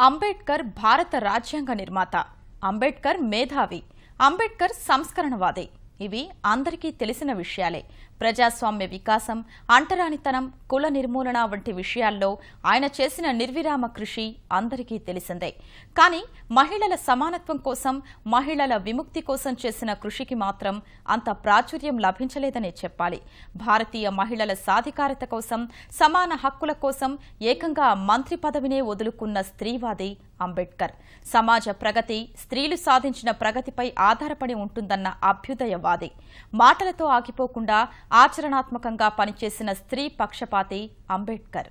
అంబేద్కర్ భారత రాజ్యాంగ నిర్మాత. అంబేద్కర్ మేధావి. అంబేద్కర్ సంస్కరణవాది. ఇవి అందరికీ తెలిసిన విషయాలే. ప్రజాస్వామ్య వికాసం అంటరానితనం కుల నిర్మూలన వంటి విషయాల్లో ఆయన చేసిన నిర్విరామ కృషి అందరికీ తెలిసిందే. కానీ మహిళల సమానత్వం కోసం మహిళల విముక్తి కోసం చేసిన కృషికి మాత్రం అంత ప్రాచుర్యం లభించలేదనే చెప్పాలి. భారతీయ మహిళల సాధికారత కోసం సమాన హక్కుల కోసం ఏకంగా మంత్రి పదవినే వదులుకున్న స్త్రీవాది అంబేద్కర్ సమాజ ప్రగతి స్త్రీలు సాధించిన ప్రగతిపై ఆధారపడి ఉంటుందన్న అభ్యుదయవాది. మాటలతో ఆగిపోకుండా ఆచరణాత్మకంగా పనిచేసిన స్త్రీ పక్షపాతి అంబేద్కర్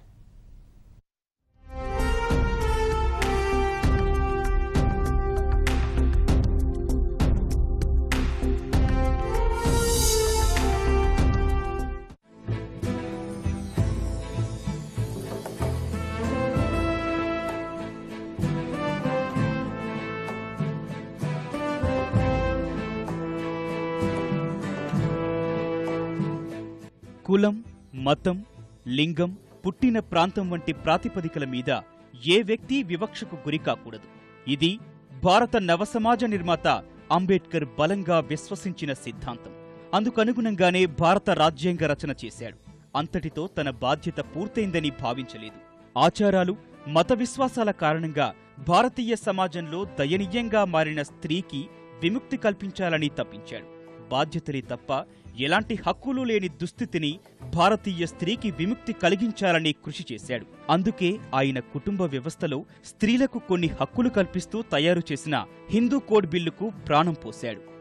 కులం మతం లింగం పుట్టిన ప్రాంతం వంటి ప్రాతిపదికల మీద ఏ వ్యక్తి వివక్షకు గురికాకూడదు ఇది భారత నవసమాజ నిర్మాత అంబేద్కర్ బలంగా విశ్వసించిన సిద్ధాంతం. అందుకనుగుణంగానే భారత రాజ్యాంగ రచన చేశాడు. అంతటితో తన బాధ్యత పూర్తయిందని భావించలేదు. ఆచారాలు మత విశ్వాసాల కారణంగా భారతీయ సమాజంలో దయనీయంగా మారిన స్త్రీకి విముక్తి కల్పించాలని తప్పించాడు బాధ్యతలే తప్ప ఎలాంటి హక్కులు లేని దుస్థితిని భారతీయ స్త్రీకి విముక్తి కలిగించాలని కృషి చేశాడు. అందుకే ఆయన కుటుంబ వ్యవస్థలో స్త్రీలకు కొన్ని హక్కులు కల్పిస్తూ తయారు చేసిన హిందూ కోడ్ బిల్లుకు ప్రాణం పోశాడు.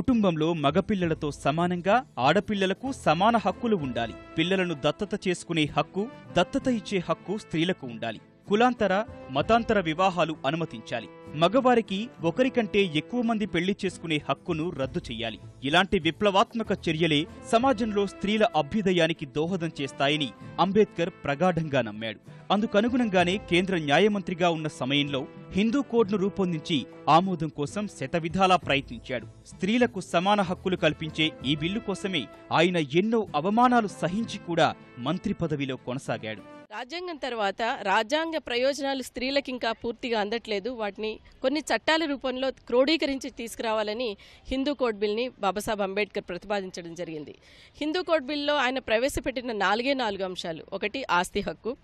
కుటుంబంలో మగపిల్లలతో సమానంగా ఆడపిల్లలకు సమాన హక్కులు ఉండాలి. పిల్లలను దత్తత చేసుకునే హక్కు దత్తత ఇచ్చే హక్కు స్త్రీలకు ఉండాలి. కులాంతర మతాంతర వివాహాలు అనుమతించాలి. మగవారికి ఒకరికంటే ఎక్కువ మంది పెళ్ళి చేసుకునే హక్కును రద్దు చెయ్యాలి. ఇలాంటి విప్లవాత్మక చర్యలే సమాజంలో స్త్రీల అభ్యుదయానికి దోహదం చేస్తాయని అంబేద్కర్ ప్రగాఢంగా నమ్మాడు. అందుకనుగుణంగానే కేంద్ర న్యాయమంత్రిగా ఉన్న సమయంలో హిందూ కోడ్ను రూపొందించి ఆమోదం కోసం శతవిధాలా ప్రయత్నించాడు. స్త్రీలకు సమాన హక్కులు కల్పించే ఈ బిల్లు కోసమే ఆయన ఎన్నో అవమానాలు సహించి కూడా మంత్రి పదవిలో కొనసాగాడు. రాజ్యాంగం తర్వాత రాజ్యాంగ ప్రయోజనాలు స్త్రీలకు ఇంకా పూర్తిగా అందట్లేదు. వాటిని కొన్ని చట్టాల రూపంలో క్రోడీకరించి తీసుకురావాలని హిందూ కోడ్ బిల్ని బాబాసాహెబ్ అంబేద్కర్ ప్రతిపాదించడం జరిగింది. హిందూ కోడ్ బిల్లో ఆయన ప్రవేశపెట్టిన నాలుగే నాలుగు అంశాలు. ఒకటి ఆస్తి హక్కు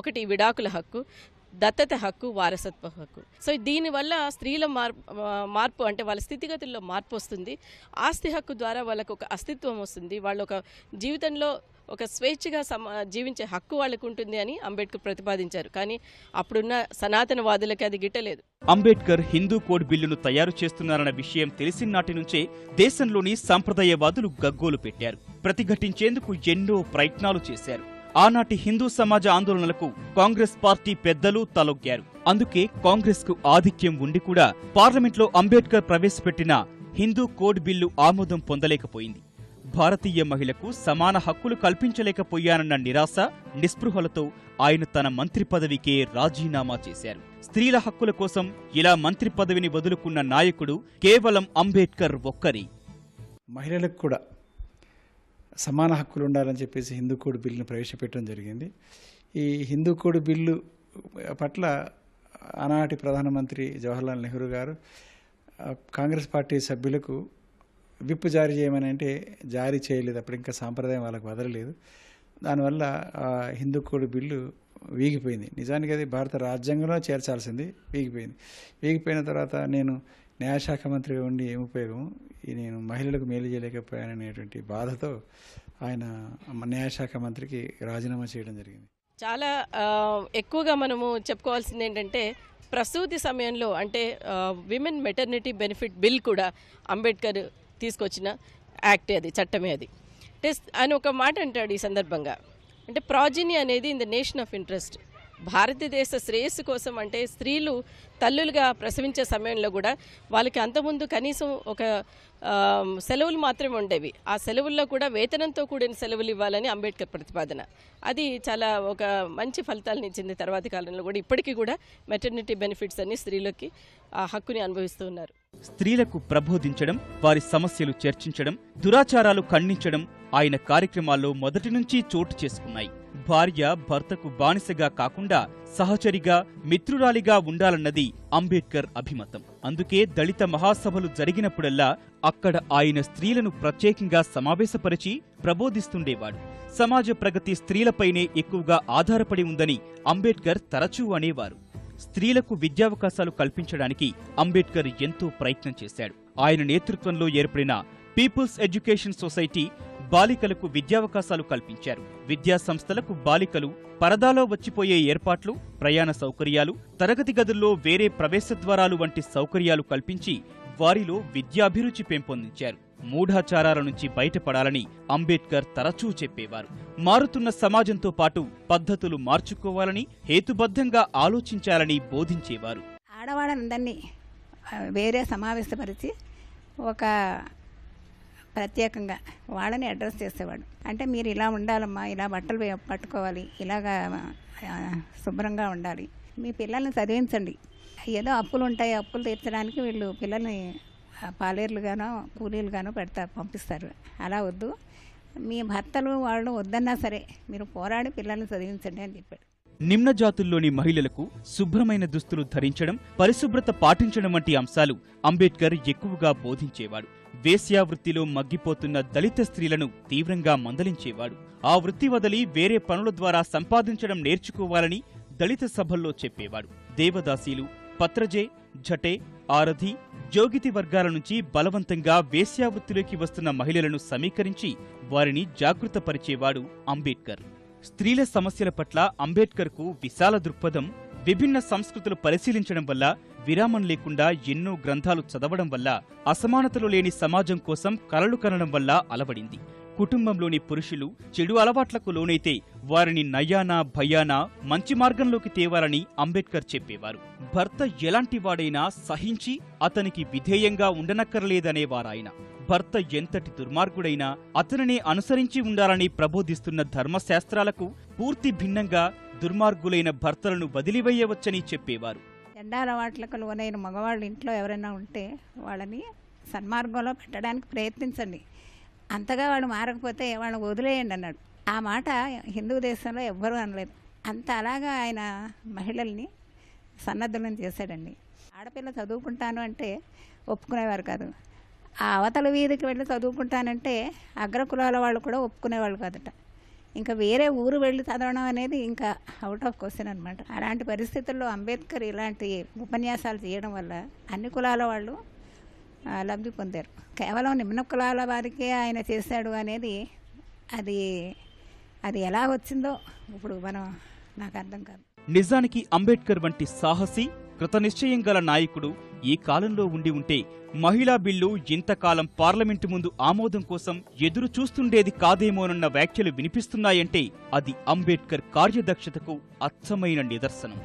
ఒకటి విడాకుల హక్కు దత్తత హక్కు వారసత్వ హక్కు. సో దీనివల్ల స్త్రీల మార్పు మార్పు అంటే వాళ్ళ స్థితిగతుల్లో మార్పు వస్తుంది. ఆస్తి హక్కు ద్వారా వాళ్ళకు ఒక అస్తిత్వం వస్తుంది. వాళ్ళు ఒక జీవితంలో ఒక స్వేచ్ఛగా సమ జీవించే హక్కు వాళ్ళకు ఉంటుంది అని అంబేద్కర్ ప్రతిపాదించారు. కానీ అప్పుడున్న సనాతనవాదులకి అది గిట్టలేదు. అంబేద్కర్ హిందూ కోడ్ బిల్లును తయారు చేస్తున్నారన్న విషయం తెలిసిన నాటి నుంచే దేశంలోని సంప్రదాయవాదులు గగ్గోలు పెట్టారు. ప్రతిఘటించేందుకు ఎన్నో ప్రయత్నాలు చేశారు. ఆనాటి హిందూ సమాజ ఆందోళనలకు కాంగ్రెస్ పార్టీ పెద్దలు తలొగ్గారు. అందుకే కాంగ్రెస్కు ఆధిక్యం ఉండి కూడా పార్లమెంట్లో అంబేద్కర్ ప్రవేశపెట్టిన హిందూ కోడ్ బిల్లు ఆమోదం పొందలేకపోయింది. భారతీయ మహిళకు సమాన హక్కులు కల్పించలేకపోయానన్న నిరాశ నిస్పృహలతో ఆయన తన మంత్రి పదవికే రాజీనామా చేశారు. స్త్రీల హక్కుల కోసం ఇలా మంత్రి పదవిని వదులుకున్న నాయకుడు కేవలం అంబేద్కర్ ఒక్కరి. మహిళలకు కూడా సమాన హక్కులు ఉండాలని చెప్పేసి హిందూ కోడ్ బిల్లును ప్రవేశపెట్టడం జరిగింది. ఈ హిందూ కోడ్ బిల్లు పట్ల ఆనాటి ప్రధానమంత్రి జవహర్లాల్ నెహ్రూ గారు కాంగ్రెస్ పార్టీ సభ్యులకు విప్ జారీ చేయమని అంటే జారీ చేయలేదు. అప్పుడు ఇంకా సాంప్రదాయం వాళ్ళకు వదలలేదు. దానివల్ల ఆ హిందూ కోడ్ బిల్లు వీగిపోయింది. నిజానికి అది భారత రాజ్యాంగంలో చేర్చాల్సింది. వీగిపోయింది. వీగిపోయిన తర్వాత నేను న్యాయశాఖ మంత్రిగా ఉండి ఏం ఉపయోగం? ఈ నేను మహిళలకు మేలు చేయలేకపోయాననేటువంటి బాధతో ఆయన న్యాయశాఖ మంత్రికి రాజీనామా చేయడం జరిగింది. చాలా ఎక్కువగా మనము చెప్పుకోవాల్సింది ఏంటంటే ప్రసూతి సమయంలో అంటే విమెన్ మెటర్నిటీ బెనిఫిట్ బిల్ కూడా అంబేద్కర్ తీసుకొచ్చిన యాక్టే అది చట్టమే అది. అంటే ఆయన ఒక మాట అంటాడు ఈ సందర్భంగా. అంటే ప్రాజిని అనేది in the nation of interest భారతదేశ శ్రేయస్సు కోసం అంటే స్త్రీలు తల్లులుగా ప్రసవించే సమయంలో కూడా వాళ్ళకి అంతకుముందు కనీసం ఒక సెలవులు మాత్రమే ఉండేవి. ఆ సెలవుల్లో కూడా వేతనంతో కూడిన సెలవులు ఇవ్వాలని అంబేద్కర్ ప్రతిపాదన. అది చాలా ఒక మంచి ఫలితాలను ఇచ్చింది తర్వాతి కాలంలో కూడా. ఇప్పటికీ కూడా మెటర్నిటీ బెనిఫిట్స్ అన్ని స్త్రీలకి ఆ హక్కుని అనుభవిస్తూ ఉన్నారు. స్త్రీలకు ప్రబోధించడం వారి సమస్యలు చర్చించడం దురాచారాలు ఖండించడం ఆయన కార్యక్రమాల్లో మొదటి నుంచి చోటు చేసుకున్నాయి. భార్య భర్తకు బానిసగా కాకుండా సహచరిగా మిత్రురాలిగా ఉండాలన్నది అంబేద్కర్ అభిమతం. అందుకే దళిత మహాసభలు జరిగినప్పుడల్లా అక్కడ ఆయన స్త్రీలను ప్రత్యేకంగా సమావేశపరిచి ప్రబోధిస్తుండేవాడు. సమాజ ప్రగతి స్త్రీలపైనే ఎక్కువగా ఆధారపడి ఉందని అంబేద్కర్ తరచూ అనేవారు. స్త్రీలకు విద్యావకాశాలు కల్పించడానికి అంబేద్కర్ ఎంతో ప్రయత్నం చేశాడు. ఆయన నేతృత్వంలో ఏర్పడిన పీపుల్స్ ఎడ్యుకేషన్ సొసైటీ బాలికలకు విద్యావకాశాలు కల్పించారు. విద్యా సంస్థలకు బాలికలు పరదాలో వచ్చిపోయే ఏర్పాట్లు ప్రయాణ సౌకర్యాలు తరగతి గదుల్లో వేరే ప్రవేశ ద్వారాలు వంటి సౌకర్యాలు కల్పించి వారిలో విద్యాభిరుచి పెంపొందించారు. మూఢాచారాల నుంచి బయటపడాలని అంబేద్కర్ తరచూ చెప్పేవారు. మారుతున్న సమాజంతో పాటు పద్ధతులు మార్చుకోవాలని హేతుబద్ధంగా ఆలోచించాలని బోధించేవారు. ఆడవాళ్ళందరినీ వేరే సమావేశపరిచి ఒక ప్రత్యేకంగా వాళ్ళని అడ్రస్ చేసేవాడు. అంటే మీరు ఇలా ఉండాలమ్మా ఇలా బట్టలు పట్టుకోవాలి ఇలాగా శుభ్రంగా ఉండాలి. మీ పిల్లల్ని చదివించండి. ఏదో అప్పులు ఉంటాయి అప్పులు తీర్చడానికి వీళ్ళు పిల్లల్ని పాలేర్లుగానో కూలీలుగానో పెడతారు పంపిస్తారు. అలా వద్దు. మీ భర్తలు వాళ్ళు వద్దన్నా సరే మీరు పోరాడి పిల్లల్ని చదివించండి అని చెప్పాడు. నిమ్న జాతుల్లోని మహిళలకు శుభ్రమైన దుస్తులు ధరించడం పరిశుభ్రత పాటించడం వంటి అంశాలు అంబేద్కర్ ఎక్కువగా బోధించేవాడు. వేశ్యావృత్తిలో మగ్గిపోతున్న దళిత స్త్రీలను తీవ్రంగా మందలించేవాడు. ఆ వృత్తి వదిలి వేరే పనుల ద్వారా సంపాదించడం నేర్చుకోవాలని దళిత సభల్లో చెప్పేవాడు. దేవదాసీలు పత్రజే జటే ఆరధి జోగితి వర్గాల నుంచి బలవంతంగా వేశ్యావృత్తిలోకి వస్తున్న మహిళలను సమీకరించి వారిని జాగృతపరిచేవాడు అంబేద్కర్. స్త్రీల సమస్యల పట్ల అంబేద్కర్కు విశాల దృక్పథం విభిన్న సంస్కృతులు పరిశీలించడం వల్ల విరామం లేకుండా ఎన్నో గ్రంథాలు చదవడం వల్ల అసమానతలు లేని సమాజం కోసం కలలు కనడం వల్ల అలవడింది. కుటుంబంలోని పురుషులు చెడు అలవాట్లకు లోనైతే వారిని నయ్యానా భయానా మంచి మార్గంలోకి తేవాలని అంబేద్కర్ చెప్పేవారు. భర్త ఎలాంటి వాడైనా సహించి అతనికి విధేయంగా ఉండనక్కర్లేదనేవారాయన. భర్త ఎంతటి దుర్మార్గుడైనా అతనిని అనుసరించి ఉండాలని ప్రబోధిస్తున్న ధర్మశాస్త్రాలకు పూర్తి భిన్నంగా దుర్మార్గులైన భర్తలను వదిలివేయవచ్చని చెప్పేవారు. ఎండారవాట్లకు లోనైన మగవాళ్ళు ఇంట్లో ఎవరైనా ఉంటే వాళ్ళని సన్మార్గంలో పెట్టడానికి ప్రయత్నించండి. అంతగా వాడు మారకపోతే వాళ్ళని వదిలేయండి అన్నాడు. ఆ మాట హిందూ దేశంలో ఎవ్వరూ అనలేదు. అంత అలాగా ఆయన మహిళల్ని సన్నద్ధులను చేశాడండి. ఆడపిల్ల చదువుకుంటాను అంటే ఒప్పుకునేవారు కాదు. ఆ అవతల వీధికి వెళ్ళి చదువుకుంటానంటే అగ్రకులాల వాళ్ళు కూడా ఒప్పుకునేవాళ్ళు కాదట. ఇంకా వేరే ఊరు వెళ్ళి చదవడం అనేది ఇంకా అవుట్ ఆఫ్ క్వశ్చన్ అనమాట అలాంటి పరిస్థితుల్లో అంబేద్కర్ ఇలాంటి ఉపన్యాసాలు చేయడం వల్ల అన్ని కులాల వాళ్ళు లబ్ధి పొందారు. కేవలం నిమ్న కులాల వారికే ఆయన చేశాడు అనేది అది అది ఎలా వచ్చిందో ఇప్పుడు మనం నాకు అర్థం కాదు. నిజానికి అంబేద్కర్ వంటి సాహసి కృతనిశ్చయం గల నాయకుడు ఈ కాలంలో ఉండి ఉంటే మహిళా బిల్లు ఇంతకాలం పార్లమెంటు ముందు ఆమోదం కోసం ఎదురు చూస్తుండేది కాదేమోనన్న వ్యాఖ్యలు వినిపిస్తున్నాయంటే అది అంబేద్కర్ కార్యదక్షతకు అచ్చమైన నిదర్శనం.